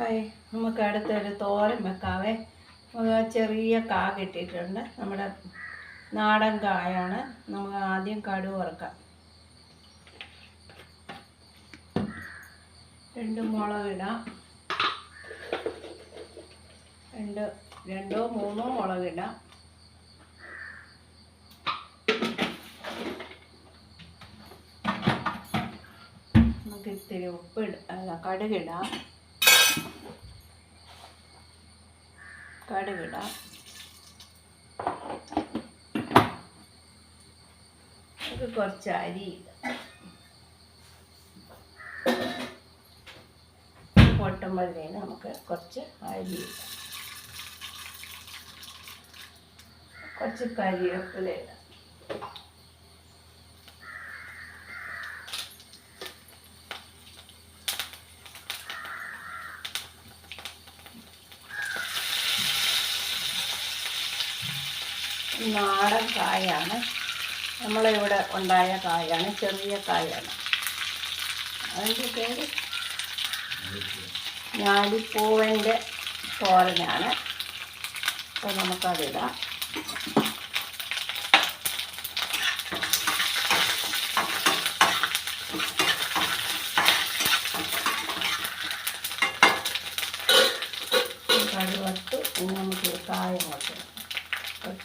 ആയി നമുക്ക് അടുത്തൊരു തോരൻ വെക്കാവേ. ചെറിയ കാ കിട്ടിയിട്ടുണ്ട്. നമ്മുടെ നാടൻ കായാണ്. നമുക്ക് ആദ്യം കടുക് വറുക്കാം. രണ്ട് മുളക് ഇടാം. രണ്ട് രണ്ടോ മൂന്നോ മുളക് ഇടാം. നമുക്ക് ഇത്തിരി ഉപ്പ് ഇട. കടുകിടാം കടുകിടാം നമുക്ക് കുറച്ച് അരി പൊട്ടുമ്പോഴത്തേന് നമുക്ക് കുറച്ച് അരി കുറച്ച് കരിവേപ്പില നാടൻ കായാണ്. നമ്മളിവിടെ ഉണ്ടായ കായാണ് ചെറിയ കായാണ്. അതിന്റെ പേര് ഞാലിപ്പൂവന്റെ തോരനാണ്. അപ്പോൾ നമുക്കതിടാം കടുവത്ത്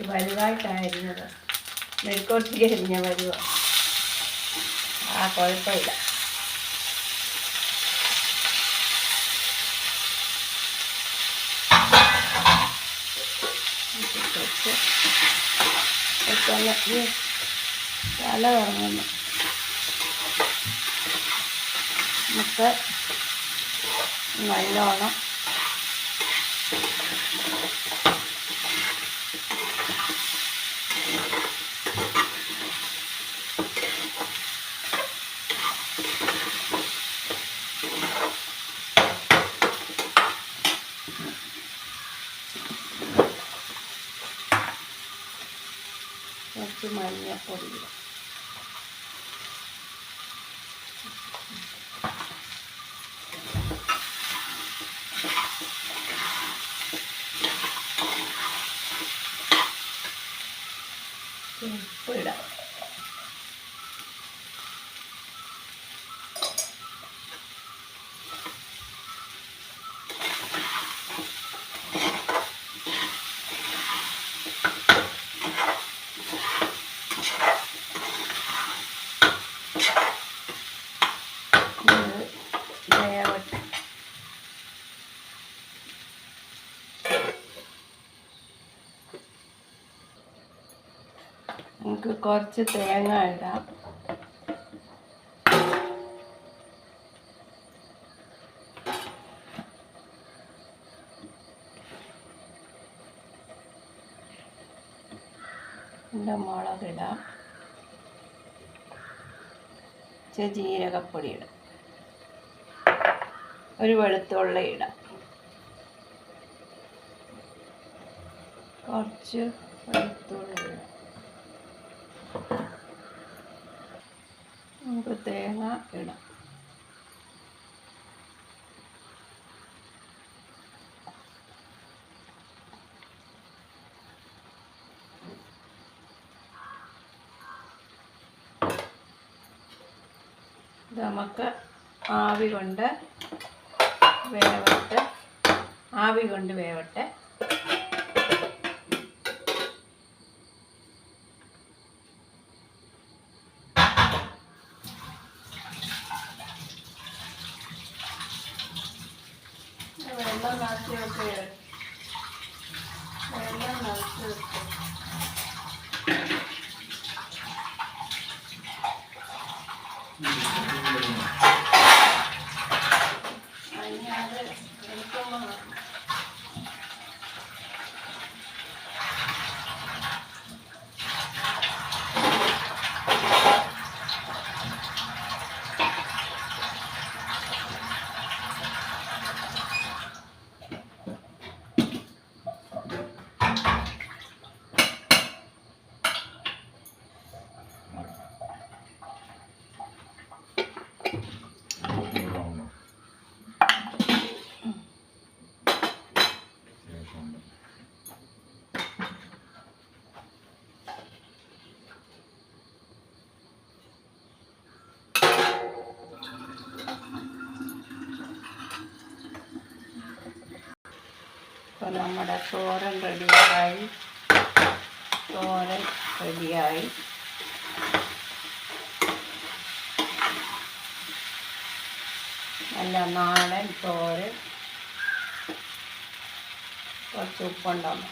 വലുതായിട്ടായിരുന്നത് മെഴുക്കോട്ടിക്ക് അരിഞ്ഞ വരുവ. ആ കുഴപ്പമില്ല. തല കറങ്ങുന്നു നല്ലോണം കുറച്ച് മഞ്ഞപ്പൊടി ഇടാം. ഉപ്പ് ഇടാം ഇത് വേവട്ടെ നമുക്ക് കുറച്ച് തേങ്ങ ഇടാം. പിന്നെ മുളകിടാം ഇച്ചിരി ജീരകപ്പൊടി ഇടാം. ഒരു വെളുത്തുള്ളി ഇടാം. കുറച്ച് വെളുത്തുള്ളി ഇടാം. നമുക്ക് തേങ്ങ ഇടാം. നമുക്ക് ആവി കൊണ്ട് വേവട്ടെ. ആവി കൊണ്ട് വേവട്ടെ. വെള്ളം നിറച്ച് വെക്കുക വെള്ളം നിറച്ച് വെക്ക്. അപ്പോൾ നമ്മുടെ തോരൻ റെഡിയായി. തോരൻ റെഡിയായി. നല്ല നാടൻ തോരൻ കുറച്ച് ഉപ്പുണ്ടാവും.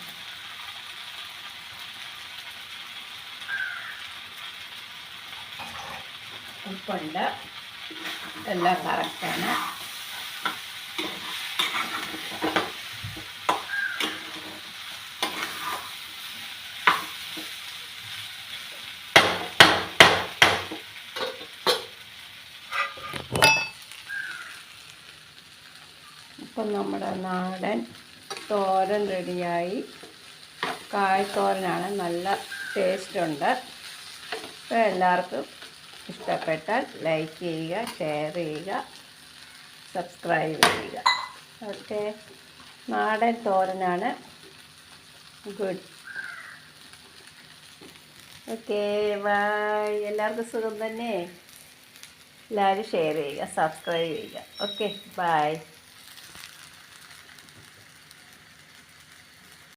ഉപ്പുണ്ട്. എല്ലാം കറക്റ്റാണ് ഇപ്പം നമ്മുടെ നാടൻ തോരൻ റെഡിയായി. കായ്ത്തോരനാണ്. നല്ല ടേസ്റ്റുണ്ട്. അപ്പോൾ എല്ലാവർക്കും ഇഷ്ടപ്പെട്ടാൽ ലൈക്ക് ചെയ്യുക ഷെയർ ചെയ്യുക സബ്സ്ക്രൈബ് ചെയ്യുക. ഓക്കെ. നാടൻ തോരനാണ്. ഗുഡ്. ഓക്കെ. ബൈ. എല്ലാവർക്കും സുഖം തന്നെ. എല്ലാവരും ഷെയർ ചെയ്യുക സബ്സ്ക്രൈബ് ചെയ്യുക. ഓക്കെ. ബൈ.